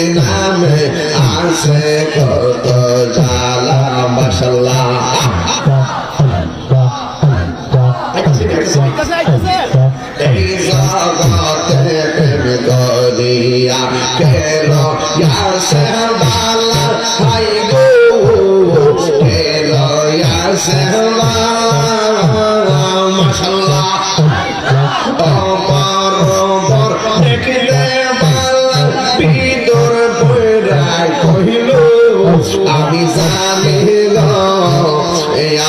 ইনহামে আছে কত জালা মাশাল্লাহ এই জগতে প্রেম করিয়া কেন ইয়ার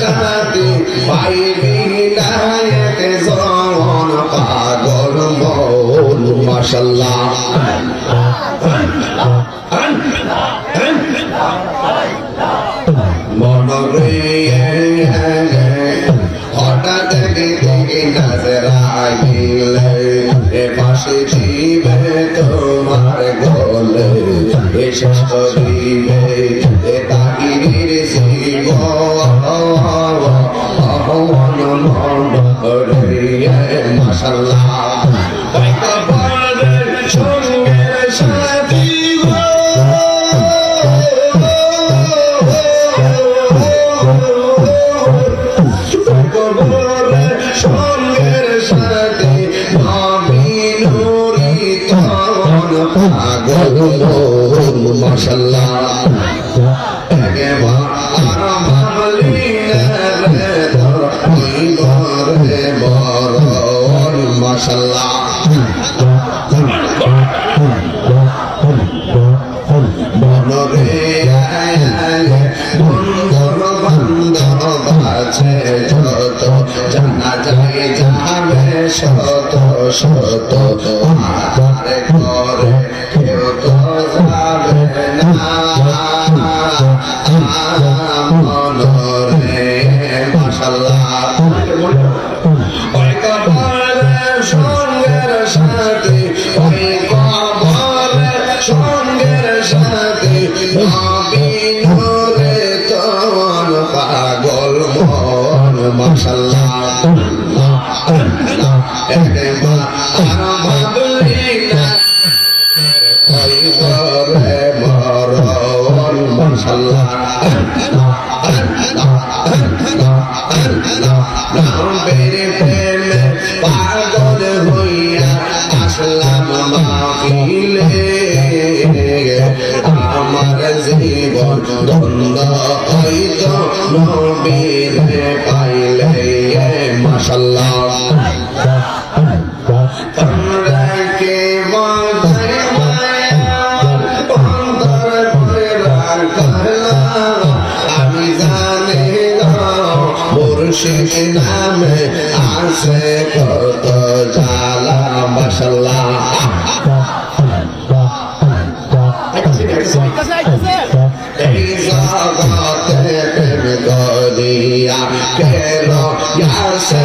শান্তি পাইবি নায়তে জন পাগল মৌল মাশাল্লাহ আছে যত জানা যায় জানাবে সত সত আমার মাশাল্লাহ পাগল হইয়া আসলাম মাহিলে আমার জীবন ধন্য হইত নবীর। মুর্শিদ নামে আছে কত জালা মাশাল্লাহ এই জগতে প্রেম কেন ইয়াসে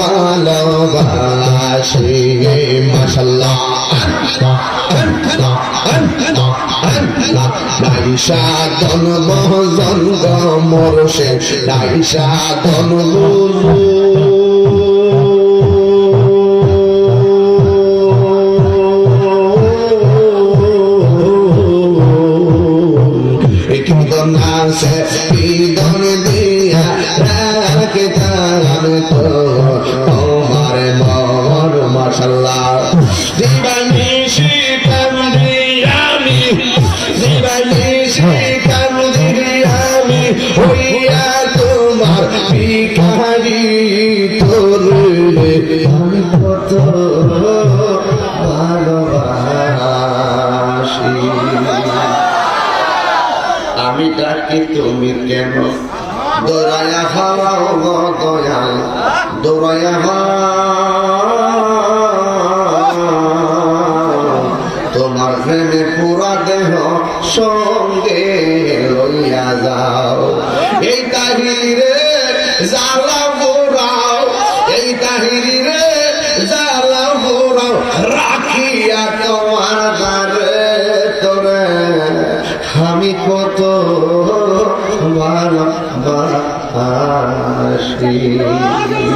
ভালোবাসি মাশাল্লাহ নাইসা ধন মহজন গমরসে নাইসা ধন কত ভালোবাসি। আমি ডাকি তুমি কেন দৌড়াইয়া হারাও গো দয়াল? হারাও। তোমার প্রেমে পুরা দেহ সঙ্গে ভালোবাসি